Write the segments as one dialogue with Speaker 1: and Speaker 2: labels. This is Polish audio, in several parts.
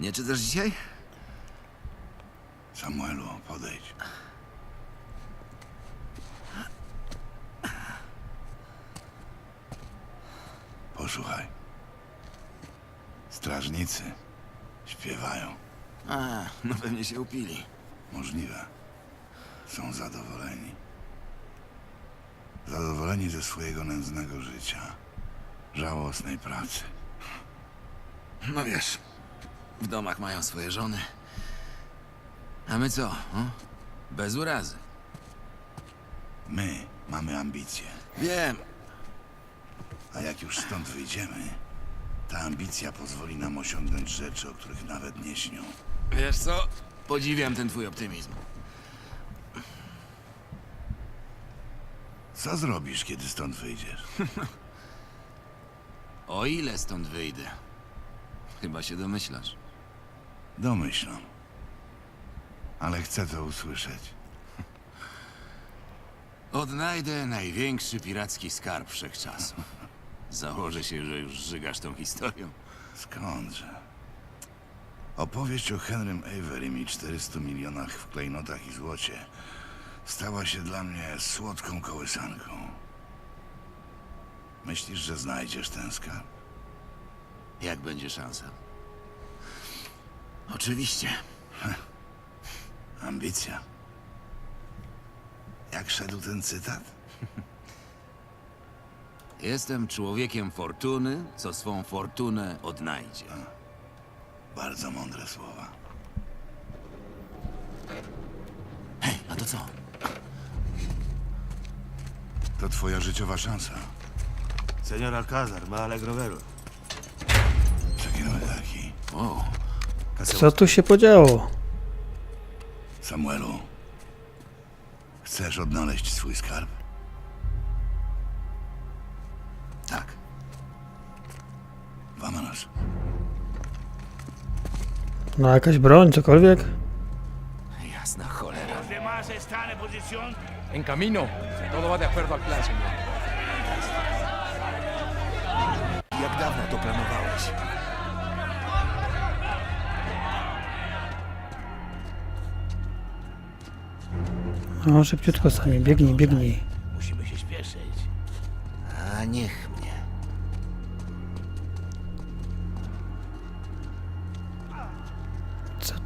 Speaker 1: Nie czytasz dzisiaj?
Speaker 2: Samuelu, podejdź. Posłuchaj. Strażnicy śpiewają.
Speaker 1: A, no pewnie się upili.
Speaker 2: Możliwe. Są zadowoleni. Zadowoleni ze swojego nędznego życia. Żałosnej pracy.
Speaker 1: No wiesz, w domach mają swoje żony. A my co? O? Bez urazy.
Speaker 2: My mamy ambicje.
Speaker 1: Wiem,
Speaker 2: A jak już stąd wyjdziemy, ta ambicja pozwoli nam osiągnąć rzeczy, o których nawet nie śnią.
Speaker 1: wiesz co? Podziwiam ten twój optymizm.
Speaker 2: Co zrobisz, kiedy stąd wyjdziesz?
Speaker 1: O ile stąd wyjdę? Chyba się domyślasz.
Speaker 2: Domyślam. Ale chcę to usłyszeć.
Speaker 1: Odnajdę największy piracki skarb wszechczasów. Założę się, że już żygasz tą historią.
Speaker 2: Skądże? Opowieść o Henrym Averym i 400 milionach w klejnotach i złocie stała się dla mnie słodką kołysanką. Myślisz, że znajdziesz ten skarb?
Speaker 1: Jak będzie szansa? Oczywiście.
Speaker 2: Ambicja. Jak szedł ten cytat?
Speaker 1: Jestem człowiekiem fortuny, co swą fortunę odnajdzie.
Speaker 2: Bardzo mądre słowa.
Speaker 1: Hej, a to co?
Speaker 2: To twoja życiowa szansa.
Speaker 3: Señor Alcázar, me alegro verlo.
Speaker 2: Przegięły taki.
Speaker 1: O,
Speaker 4: Co tu się podziało?
Speaker 2: Samuelu, chcesz odnaleźć swój skarb?
Speaker 4: No jakaś broń, cokolwiek?
Speaker 1: Jasna cholera.
Speaker 3: ¿Los demás están en posición?
Speaker 5: En camino. Todo va de acuerdo al plan, señor.
Speaker 1: Jak dawno to planowałeś?
Speaker 4: No szybciutko sami, biegnij, biegnij.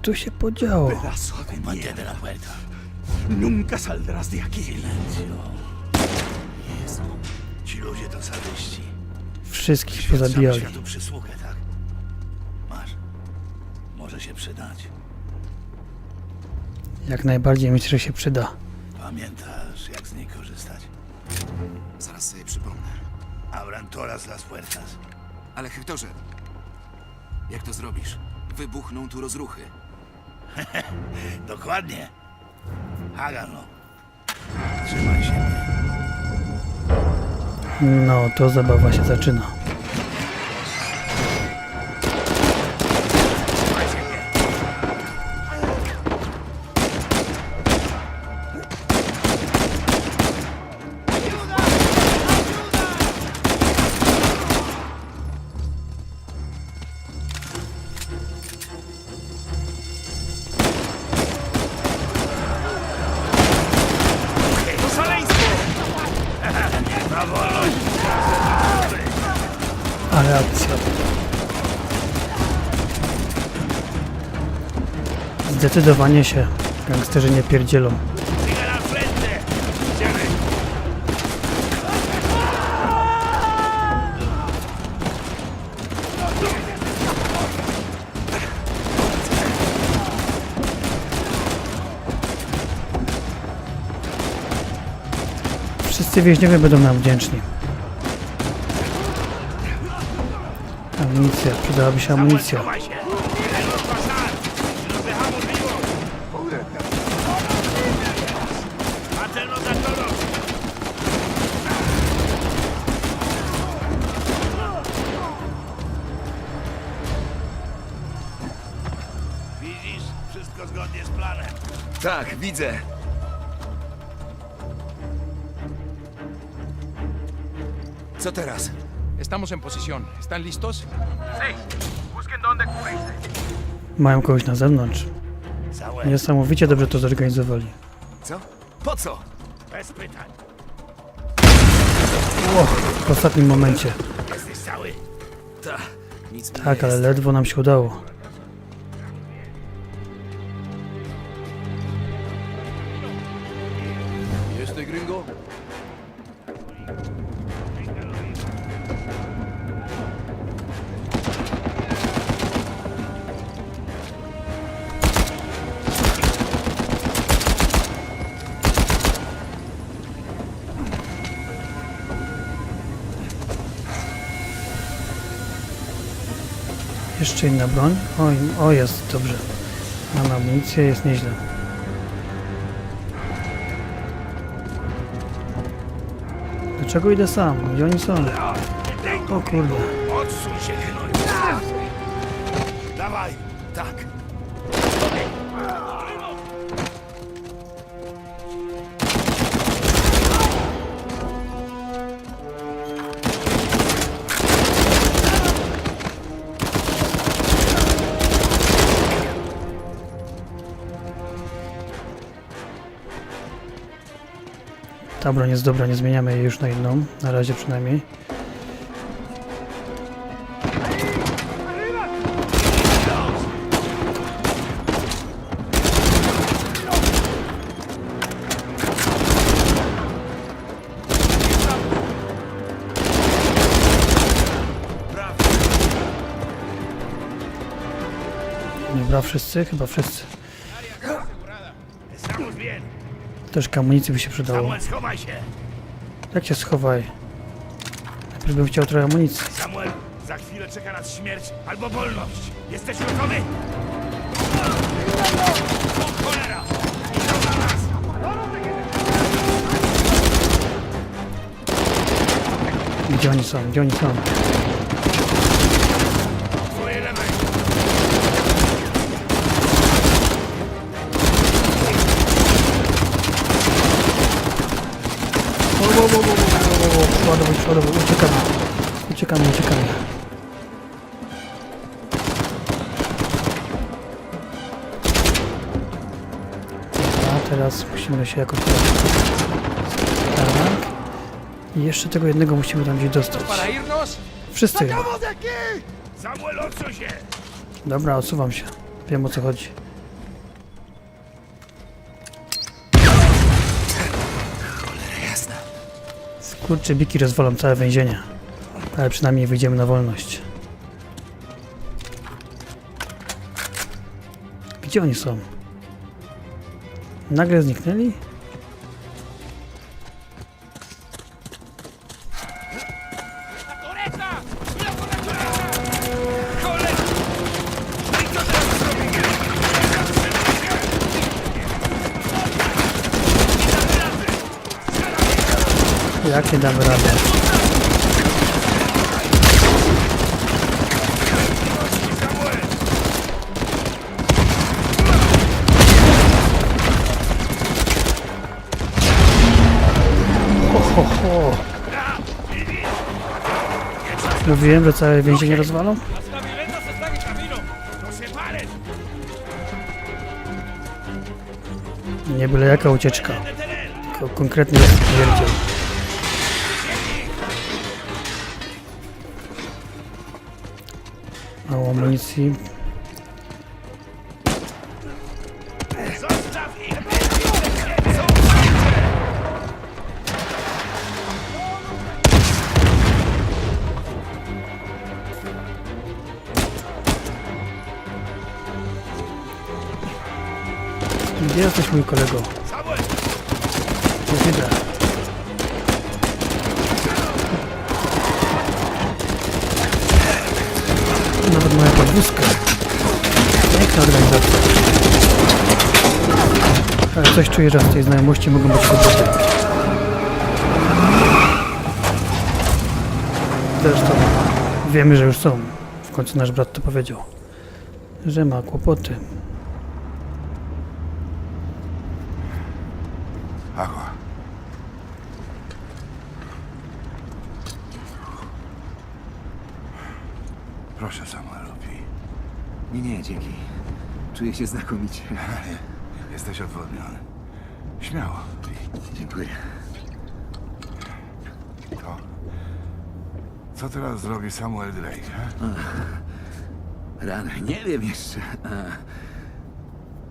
Speaker 4: Tu się podziało?
Speaker 3: Pedazo de mierda. Nunca saldrás de aquí.
Speaker 2: Jezu, ci ludzie to sadyści.
Speaker 4: Wszystkich
Speaker 2: Świat sam
Speaker 4: pozabijali.
Speaker 2: światu przysługę, tak? Masz. Może się przydać.
Speaker 4: Jak najbardziej myślę, że się przyda.
Speaker 2: Pamiętasz, jak z niej korzystać?
Speaker 1: Zaraz sobie przypomnę.
Speaker 2: Abran todas las puertas.
Speaker 1: Ale Hektorze, jak to zrobisz? Wybuchną tu rozruchy.
Speaker 2: Dokładnie. Háganlo. Trzymaj się.
Speaker 4: No, to zabawa się zaczyna. Zdecydowanie się gangsterzy nie pierdzielą. Wszyscy więźniowie będą nam wdzięczni. Amunicja, przydałaby się amunicja.
Speaker 1: Tak, widzę. Co teraz?
Speaker 5: Estamos en posición. ¿Están listos?
Speaker 4: Mają kogoś na zewnątrz. Niesamowicie dobrze to zorganizowali.
Speaker 1: Co? Po co?
Speaker 3: bez pytań.
Speaker 4: W ostatnim momencie.
Speaker 3: Jesteś cały?
Speaker 1: Ta, nic mi
Speaker 4: Tak, ale
Speaker 1: jest.
Speaker 4: ledwo nam się udało. Jeszcze inna broń. Oj, o jest, dobrze. Mamy amunicję, jest nieźle. Dlaczego idę sam? Gdzie oni są? O kurde. Ta broń jest dobra, nie zmieniamy jej już na inną. Na razie przynajmniej. Dobra, wszyscy? Chyba wszyscy.
Speaker 3: Estamos bien.
Speaker 4: Też amunicji by się przydało.
Speaker 3: Samuel, schowaj się.
Speaker 4: Jak się schowaj? Najpierw bym chciał trochę amunicji.
Speaker 3: Samuel, za chwilę czeka nas śmierć albo wolność. Jesteś gotowy? O, cholera! Idą na nas!
Speaker 4: Gdzie oni są? Gdzie oni są? Przeładować, przeładować. Uciekamy. Uciekamy, uciekamy. A teraz musimy się jakoś... Tak. I jeszcze tego jednego musimy tam gdzieś dostać. Wszyscy! Dobra, odsuwam się. Wiem o co chodzi. Kurczę, biki rozwalą całe więzienie. Ale przynajmniej wyjdziemy na wolność. Gdzie oni są? Nagle zniknęli? Jak nie damy radę? Ho, ho, ho. Mówiłem, że całe więzienie rozwalą? Nie byle jaka ucieczka. Tylko konkretnie stwierdził. Mało amunicji. Gdzie jesteś mój kolego? Podwózka. Piękna organizacja. Ale coś czuję, że w tej znajomości mogą być kłopoty. Zresztą wiemy, że już są. W końcu nasz brat to powiedział. Że ma kłopoty.
Speaker 2: Agua. Proszę, Samuelu, pij.
Speaker 1: Nie, nie, dzięki. Czuję się znakomicie.
Speaker 2: Jesteś odwodniony. Śmiało.
Speaker 1: Dziękuję.
Speaker 2: To... Co teraz zrobi Samuel Drake, he?
Speaker 1: Rany, nie wiem jeszcze.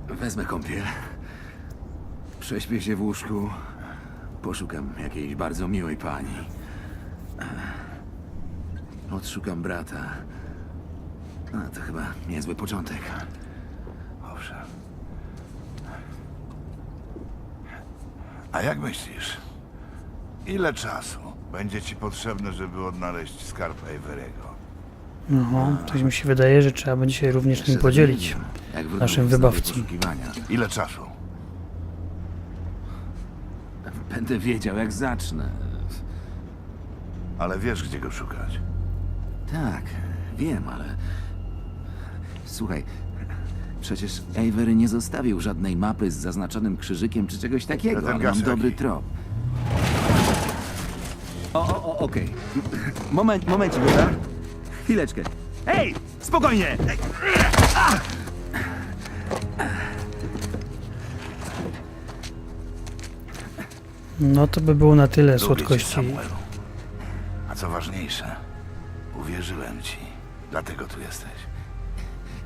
Speaker 1: Wezmę kąpiel. Prześpię się w łóżku. Poszukam jakiejś bardzo miłej pani. Odszukam brata. A, to chyba niezły początek.
Speaker 2: Owszem. A jak myślisz? Ile czasu będzie ci potrzebne, żeby odnaleźć skarb Avery'ego?
Speaker 4: No, coś mi się wydaje, że trzeba będzie się również nim podzielić.
Speaker 1: Jak wrócę,
Speaker 4: naszym wybawcom.
Speaker 1: poszukiwania.
Speaker 2: Ile czasu?
Speaker 1: Będę wiedział, jak zacznę.
Speaker 2: Ale wiesz, gdzie go szukać.
Speaker 1: Tak, wiem, ale. Słuchaj, przecież Avery nie zostawił żadnej mapy z zaznaczonym krzyżykiem czy czegoś takiego. Ale mam dobry trop. O, o, o, okej. Moment, momencik, dobra? Chwileczkę.
Speaker 3: ¡Ey! ¡Spokojnie!
Speaker 4: No to by było na tyle
Speaker 2: Lubię cię,
Speaker 4: słodkości.
Speaker 2: Samuelu. A co ważniejsze, uwierzyłem ci. Dlatego tu jesteś.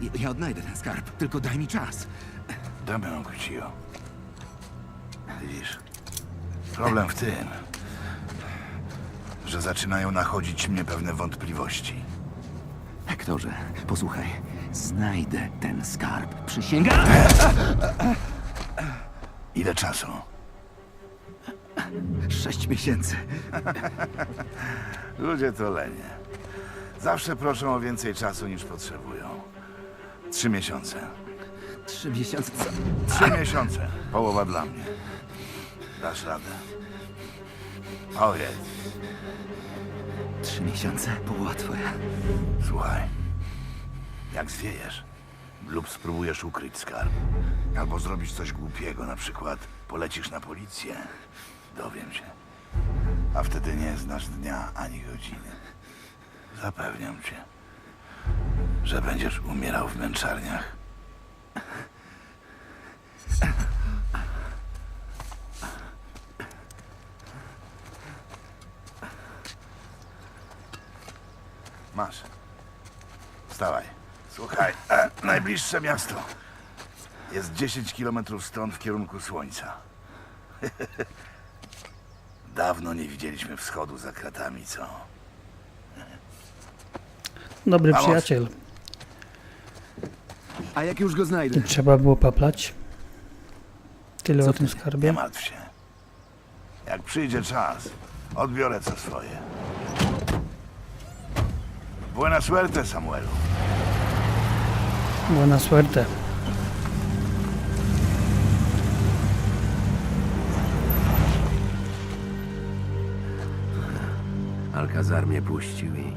Speaker 1: Ja, ja odnajdę ten skarb, tylko daj mi czas.
Speaker 2: Damy Cuchillo. Widzisz, problem w tym, że zaczynają nachodzić mnie pewne wątpliwości.
Speaker 1: Hektorze, posłuchaj. Znajdę ten skarb. Przysięgam!
Speaker 2: Ile czasu?
Speaker 1: Sześć miesięcy.
Speaker 2: Ludzie to lenie. Zawsze proszą o więcej czasu niż potrzebują. Trzy miesiące.
Speaker 1: Trzy miesiące. Co?
Speaker 2: Trzy miesiące. Połowa dla mnie. Dasz radę. Powiedz.
Speaker 1: Trzy miesiące? Połowa twoja.
Speaker 2: Słuchaj. Jak zwiejesz lub spróbujesz ukryć skarb, albo zrobisz coś głupiego, na przykład polecisz na policję, dowiem się. A wtedy nie znasz dnia ani godziny. Zapewniam cię, że będziesz umierał w męczarniach. Masz. Wstawaj. Słuchaj, e, najbliższe miasto jest 10 kilometrów stąd w kierunku słońca. Dawno nie widzieliśmy wschodu za kratami, co?
Speaker 4: Dobry
Speaker 2: Vamos.
Speaker 4: przyjaciel.
Speaker 1: A jak już go znajdę?
Speaker 4: Trzeba było paplać. Tyle
Speaker 1: Co
Speaker 4: o tym skarbie.
Speaker 2: Nie martw się. Jak przyjdzie czas, odbiorę co swoje. Buena suerte, Samuelu.
Speaker 4: Buena suerte.
Speaker 1: Alcazar mnie puścił i...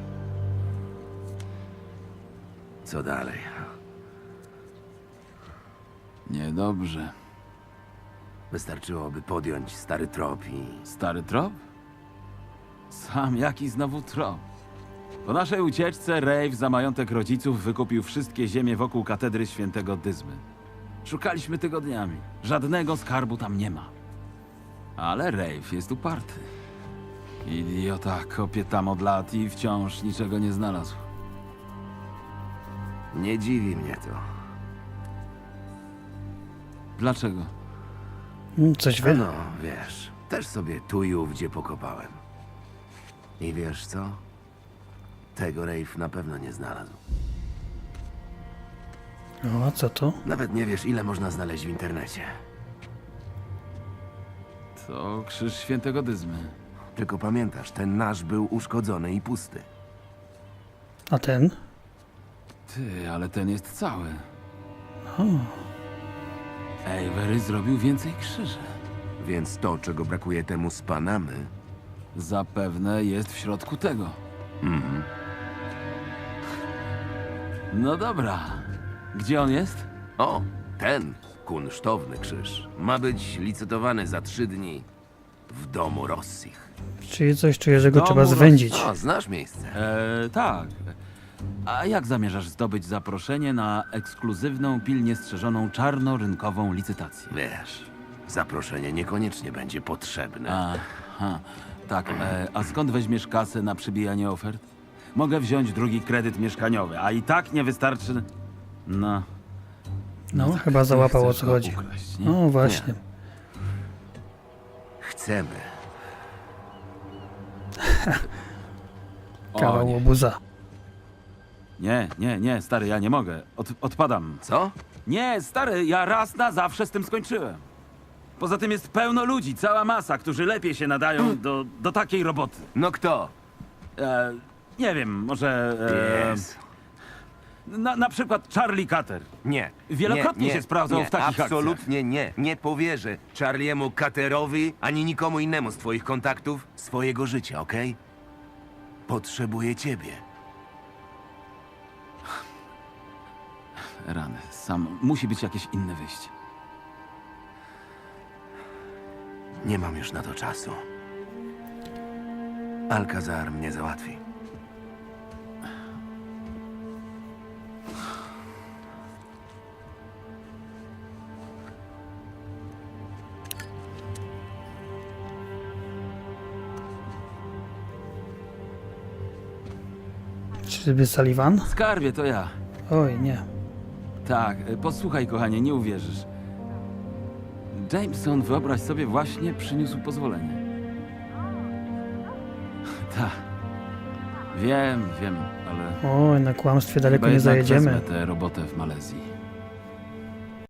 Speaker 1: Co dalej?
Speaker 6: Niedobrze.
Speaker 1: Wystarczyłoby podjąć stary trop i...
Speaker 6: Stary trop? Sam jaki znowu trop? Po naszej ucieczce Rave za majątek rodziców wykupił wszystkie ziemie wokół katedry świętego Dyzmy. Szukaliśmy tygodniami. Żadnego skarbu tam nie ma. Ale Rave jest uparty. Idiota kopie tam od lat i wciąż niczego nie znalazł.
Speaker 1: Nie dziwi mnie to.
Speaker 6: Dlaczego?
Speaker 4: Coś wie.
Speaker 1: No, wiesz, też sobie tu i ówdzie pokopałem. I wiesz co? Tego Rafe na pewno nie znalazł.
Speaker 4: O, a co to?
Speaker 1: Nawet nie wiesz, ile można znaleźć w internecie.
Speaker 6: To krzyż świętego Dyzmy.
Speaker 1: Tylko pamiętasz, ten nasz był uszkodzony i pusty.
Speaker 4: A ten?
Speaker 6: Ty, ale ten jest cały. Avery zrobił więcej krzyży.
Speaker 1: Więc to, czego brakuje temu z Panamy,
Speaker 6: Zapewne jest w środku tego. No dobra. Gdzie on jest?
Speaker 1: O, Ten kunsztowny krzyż ma być licytowany za trzy dni w domu Rossich.
Speaker 4: Czyli coś czuję, że go trzeba zwędzić.
Speaker 1: O, znasz miejsce.
Speaker 6: E, tak. A jak zamierzasz zdobyć zaproszenie na ekskluzywną, pilnie strzeżoną czarnorynkową licytację?
Speaker 1: Wiesz, zaproszenie niekoniecznie będzie potrzebne.
Speaker 6: Aha, tak. E, a skąd weźmiesz kasę na przybijanie ofert? Mogę wziąć drugi kredyt mieszkaniowy, a i tak nie wystarczy. No.
Speaker 4: No,
Speaker 6: tak,
Speaker 4: chyba załapał o
Speaker 6: chcesz
Speaker 4: co
Speaker 6: go
Speaker 4: chodzi.
Speaker 6: ukraść, nie?
Speaker 4: No właśnie.
Speaker 1: Chcemy.
Speaker 6: O,
Speaker 4: Kawał
Speaker 6: nie.
Speaker 4: łobuza.
Speaker 6: Nie, nie, nie, stary, ja nie mogę. Od, odpadam.
Speaker 1: Co?
Speaker 6: Nie, stary, ja raz na zawsze z tym skończyłem. Poza tym jest pełno ludzi, cała masa, którzy lepiej się nadają do, do takiej roboty.
Speaker 1: No kto?
Speaker 6: E, nie wiem, może. E, na, na przykład Charlie Cutter.
Speaker 1: Nie.
Speaker 6: Wielokrotnie
Speaker 1: nie,
Speaker 6: się sprawdzał
Speaker 1: nie,
Speaker 6: w takich
Speaker 1: Absolutnie nie. Nie powierzę Charliemu Katerowi ani nikomu innemu z twoich kontaktów swojego życia, okej? Potrzebuję ciebie.
Speaker 6: Rany, sam. Musi być jakieś inne wyjście.
Speaker 1: Nie mam już na to czasu. Alcazar mnie załatwi.
Speaker 4: Czyżby Sullivan?
Speaker 6: Skarbie, to ja.
Speaker 4: Oj, nie.
Speaker 6: Tak, e, posłuchaj, kochanie, nie uwierzysz. Jameson, wyobraź sobie, właśnie przyniósł pozwolenie. Tak. Wiem, wiem, ale.
Speaker 4: Oj, na kłamstwie daleko
Speaker 6: chyba
Speaker 4: nie
Speaker 6: jednak
Speaker 4: zajedziemy.
Speaker 6: wezmę tę robotę w Malezji.